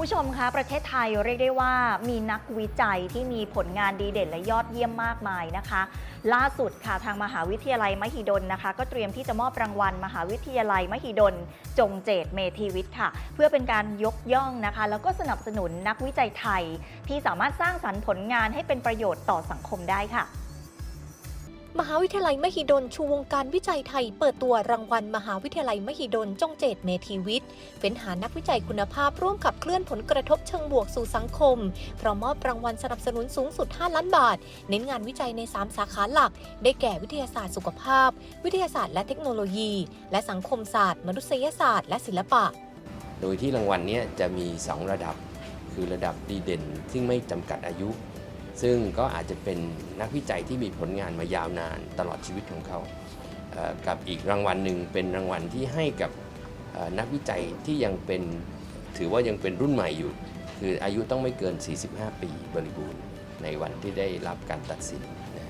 ผู้ชมคะประเทศไทยเรียกได้ว่ามีนักวิจัยที่มีผลงานดีเด่นและยอดเยี่ยมมากมายนะคะ ล่าสุดค่ะทางมหาวิทยาลัยมหิดลนะคะ ก็เตรียมที่จะมอบรางวัล มหาวิทยาลัยมหิดล จงเจตเมธีวิทย์ค่ะ เพื่อเป็นการยกย่องนะคะ แล้วก็สนับสนุนนักวิจัยไทย ที่สามารถสร้างสรรค์ผลงานให้เป็นประโยชน์ต่อสังคมได้ค่ะ มหาวิทยาลัยมหิดลชูวงการวิจัยไทย เปิดตัวรางวัลมหาวิทยาลัยมหิดลจงเจตเมธีวิทย์เฟ้นหานักวิจัยคุณภาพร่วมขับเคลื่อนผลกระทบเชิงบวกสู่สังคม พร้อมมอบรางวัลสนับสนุนสูงสุด 5 ล้านบาท เน้นงานวิจัยใน 3 สาขาหลัก ได้แก่วิทยาศาสตร์สุขภาพ วิทยาศาสตร์และเทคโนโลยี และสังคมศาสตร์ มนุษยศาสตร์ และศิลปะ โดยที่รางวัลนี้จะมี 2 ระดับ คือระดับดีเด่น ซึ่งไม่จำกัดอายุ ซึ่งก็อาจจะเป็นนักวิจัยที่มีผลงานมายาวนานตลอดชีวิตของเขา กับอีกรางวัลหนึ่งเป็นรางวัลที่ให้กับนักวิจัยที่ยังเป็นถือว่ายังเป็นรุ่นใหม่อยู่ คืออายุต้องไม่เกิน 45 ปีบริบูรณ์ในวันที่ได้รับการตัดสินนะ